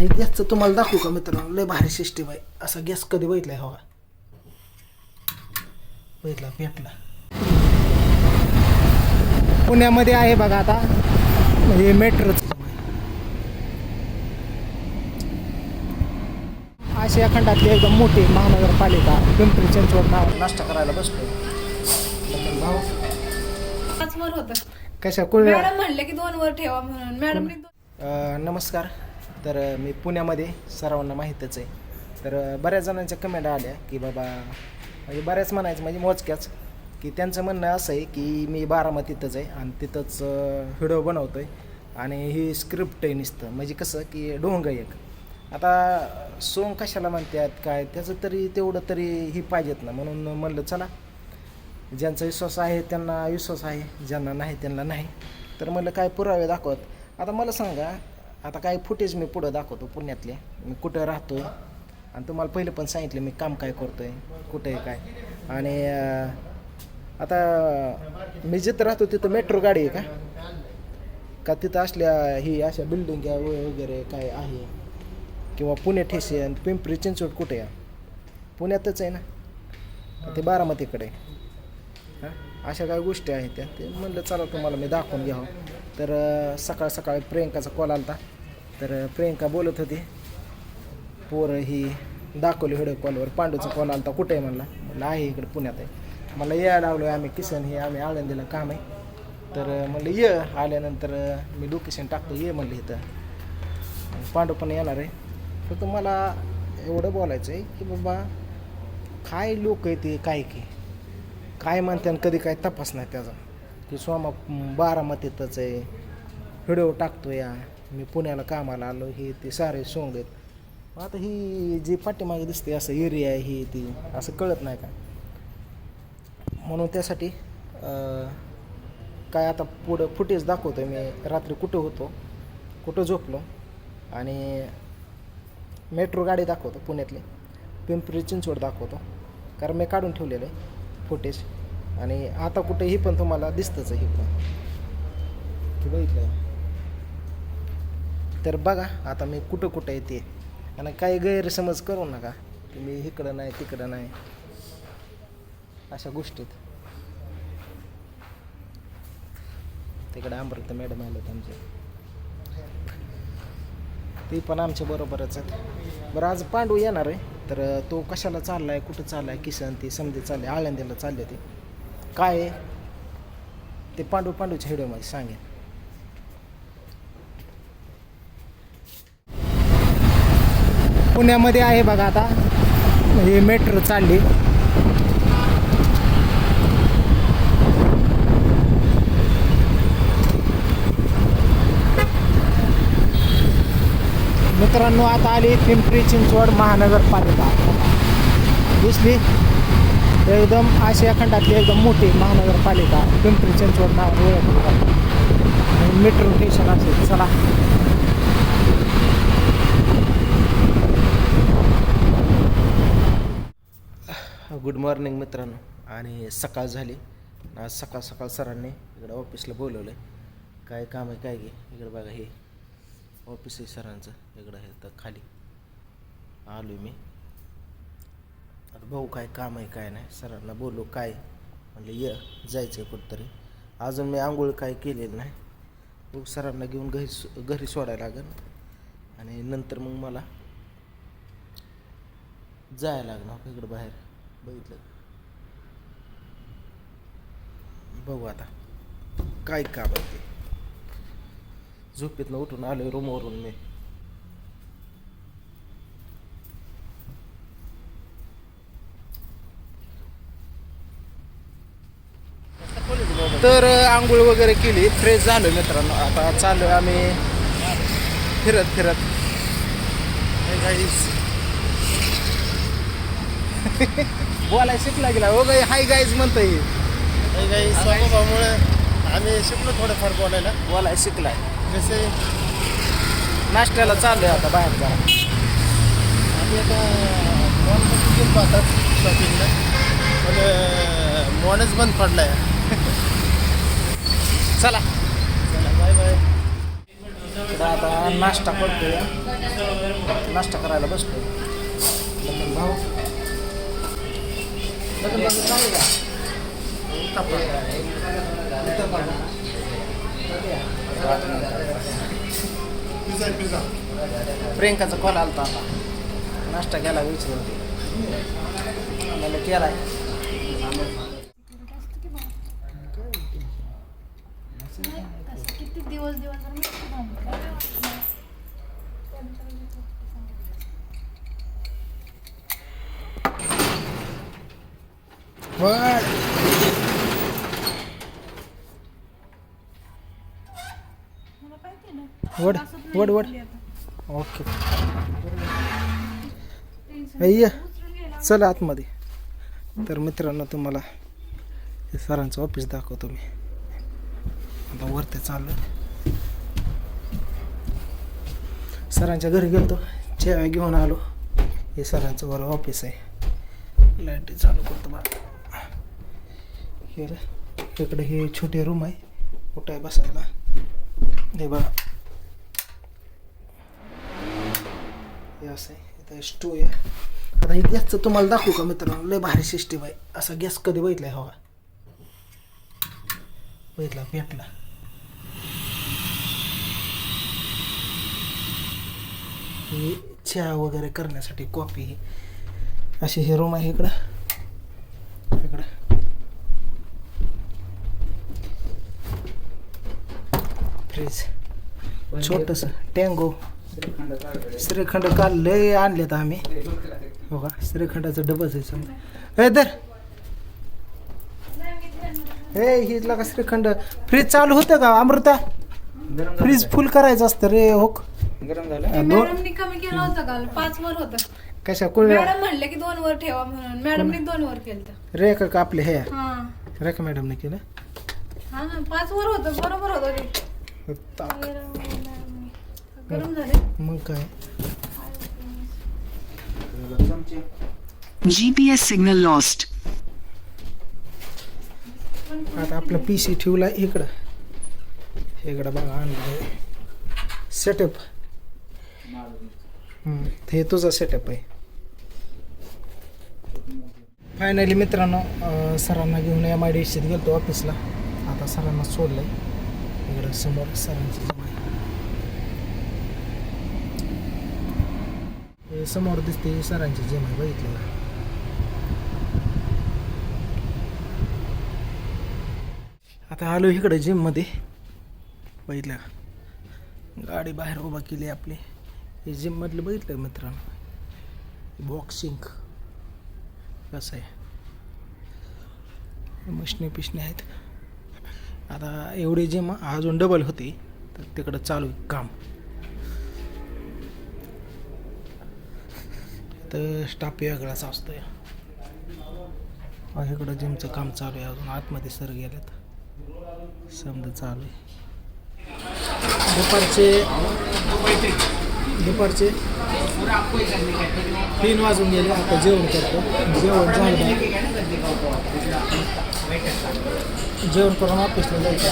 हे गॅसचं तुम्हाला दाखवू का मित्रांनो लय भारी सिस्टीम आहे. असा गॅस कधी बघितलाय हवा बघितला पेटला पुण्यामध्ये आहे बघा आता. हे मेट्रोच आशिया खंडातली एकदम मोठी महानगरपालिका पिंपरी चिंचवड नाव. नाश्ता करायला बसलो होत. कशा मॅडम म्हणले की दोन वर ठेवा म्हणून. अ, नमस्कार. तर मी पुण्यामध्ये सर्वांना माहीतच आहे. तर बऱ्याच जणांच्या कमेंट आल्या की बाबा म्हणजे बऱ्याच म्हणायचं म्हणजे मोजक्याच. की त्यांचं म्हणणं असं आहे की मी बारामतीतच आहे आणि तिथंच व्हिडिओ बनवतो आहे आणि ही स्क्रिप्ट आहे नुसतं. म्हणजे कसं की डोंग एक. आता सोंग कशाला म्हणतात काय? त्याचं तरी तेवढं तरी ही पाहिजेत ना. म्हणून म्हणलं चला. ज्यांचा विश्वास आहे त्यांना विश्वास आहे. ज्यांना नाही त्यांना नाही. तर म्हणलं काय पुरावे दाखवत? आता मला सांगा आता काय फुटेज मी पुढं दाखवतो पुण्यातले. मी कुठं राहतो आहे आणि तुम्हाला पहिलं पण सांगितलं मी काम काय करतो आहे कुठे आहे काय. आणि आता मी जिथं राहतो तिथं मेट्रो गाडी आहे का? का तिथं असल्या ही अशा बिल्डिंग वगैरे काय आहे? किंवा पुणे ठेशन पिंपरी चिंचवड कुठे आहे? पुण्यातच आहे ना? ते बारामतीकडे. आहे हां? अशा काही गोष्टी आहेत त्या. ते म्हणलं चला तुम्हाला मी दाखवून घ्यावं. तर सकाळ सकाळी प्रियंकाचा कॉल आला तर प्रियंका बोलत होती पोरं ही दाखवली व्हिडिओ कॉलवर पांडूचा कॉल आला कुठे आहे? म्हणला. म्हणलं आहे इकडे पुण्यात आहे. मला यायला लागलो आहे आम्ही किसन हे आम्ही आळंदीला काम आहे. तर म्हणलं ये. आल्यानंतर मी लोकेशन टाकतो ये म्हणलं इथं. पांडू पण येणार आहे. फक्त मला एवढं बोलायचं आहे की बाबा काय लोक आहे ते काय की? काय म्हणते आणि कधी काय तपास नाही त्याचा. की सोमा बारामतीतच आहे. व्हिडिओ टाकतो या. मी पुण्याला कामाला आलो हे ते सारे सोंग आहेत. आता ही जी पाठीमागे दिसते असं एरिया आहे ही ती असं कळत नाही का? म्हणून त्यासाठी काय आता पुढं फुटेज दाखवतो मी. रात्री कुठं होतो कुठं झोपलो आणि मेट्रो गाडी दाखवतो पुण्यातली. पिंपरी चिंचवड दाखवतो. कारण मी काढून ठेवलेलं आहे फुटेज आणि आता कुठेही पण तुम्हाला दिसतंच आहे पण की बघितलं? तर बघा आता मी कुठं कुठं येते. आणि काही गैरसमज करू नका. की मी इकडं नाही तिकडं नाही. अशा गोष्टीत तिकडे अमृत मॅडम आलेत आमचे. ती पण आमच्या बरोबरच आहेत. बरं आज पांडू येणार आहे. तर तो कशाला चाललाय कुठं चाललाय किसन ती समजे चालले आळंदीला चालले ते. काय आहे? ते पांडू पांडूच्या व्हिडिओमध्ये सांगेन. पुण्यामध्ये आहे बघा आता. हे मेट्रो चालली. मित्रांनो आता आली पिंपरी चिंचवड महानगरपालिका. दिसली? एकदम आशिया खंडातली एकदम मोठी महानगरपालिका पिंपरी चिंचवड नावाने ओळखली जाते. मेट्रो स्टेशन असेल चला. गुड मॉर्निंग मित्रांनो. आणि सकाळ झाली. आज सकाळ सकाळ सरांनी इकडं ऑफिसला बोलवलं आहे काय काम आहे काय घे? इकडं बघा हे ऑफिस आहे सरांचं. इकडं आहे तर खाली. आलो मी. आता भाऊ काय काम आहे काय नाही. सरांना बोलू काय? म्हणलं ये जायचं आहे कुठंतरी. अजून मी आंघोळ काय केलेलं नाही. मग सरांना घेऊन घरी सो- घरी सोडायला लागेल आणि नंतर मग मला जायला लागणार इकडं बाहेर. बघितलं बघू आता. काय काम आहे ते? झोपेतनं उठून आलो रूमवरून मी. तर आंघोळ वगैरे केली. फ्रेश झालो मित्रांनो. आता चालू आम्ही फिरत फिरत. बोलाय शिकला गेला. हो गाई हाय गाईज म्हणता येईल आम्ही शिकलो थोडंफार बोलायला. बोलाय शिकलाय. जसे नाश्त्याला चाललोय आता बाहेर जरा. आम्ही आता मॉलमध्ये गेलो शॉपिंगला पण मॉलच बंद पडला आहे चला चला बाय बाय तर आता नाश्ता करतो नाश्ता करायला बसतो लग्न भाऊ. लग्न भाऊ काय का? प्रियंकाचा कॉल आलता आता. नाश्ता घ्यायला विचारत मला केलाय. किती दिवस दिवस What? वड वड वड. ओके. अय्या चला आतमध्ये. तर मित्रांनो तुम्हाला हे सरांचं ऑफिस दाखवतो मी. आता वरते चाललो सरांच्या घरी गेलतो. चहा घेऊन आलो. हे सरांचं वर ऑफिस आहे. लाइट चालू करतो मला हे इकडे हे छोटे रूम आहे. कुठं आहे बसायला? हे बघा. हे असं आहे. इथं स्टो आहे. आता हे गॅसचं तुम्हाला दाखवू का मित्रांनो? लय भारी सिस्टीम आहे. असा गॅस कधी बघितला आहे हवा? बघितला भेटला. हे चहा वगैरे करण्यासाठी कॉफी अशी हे रूम आहे इकडं. फ्रीज छोटस टँगो श्रीखंड काल लय आणलेत आम्ही. हो का श्रीखंडाचं डबच आहे समजा. ए दर हे हिला का श्रीखंड. फ्रीज चालू होतं का अमृता? फ्रीज फुल करायचं असतं रे हो गरम झालं. दोन मॅडमनी कमी केलं होतं काल पाच वर होतं. कशा कोण मॅडम म्हणले की दोन वर ठेवा म्हणून. मॅडमनी दोन वर केलं रेखा का आपले हे? हा. रेखा मॅडमने केलं? हा पाच वर होतं बरोबर होतं ते. ताक. गरम झाले. मग काय? GPS signal lost. आता आपलं पी सी ठेवला इकडं. इकडं बघा आणलं सेटअप हे तुझा सेटअप आहे. फायनली मित्रांनो सरांना घेऊन एम आय डी सीत गेलो ऑफिसला आता सरांना सोडलंय. इकडं समोर सरांची जिम आहे हे समोर दिसते सरांची जिम आहे बघितलं आता आलो इकडे जिममध्ये बघितलं गाडी बाहेर उभा केली आपली. हे जिममधलं बघितलं मित्रांनो? बॉक्सिंग कसं आहे? मशिनी पिशणी आहेत. आता एवढी जिम अजून डबल होती तर तिकडं चालू आहे काम. तर स्टाफ वेगळाच असतो या इकडं जिमचं काम चालू आहे अजून आतमध्ये सर गेलेत. समजा चालू आहे. दुपारचे दुपारचे तीन वाजून गेले आता जेवण करतो. जेवण झालं. जेवण करून ऑफिसला जायचं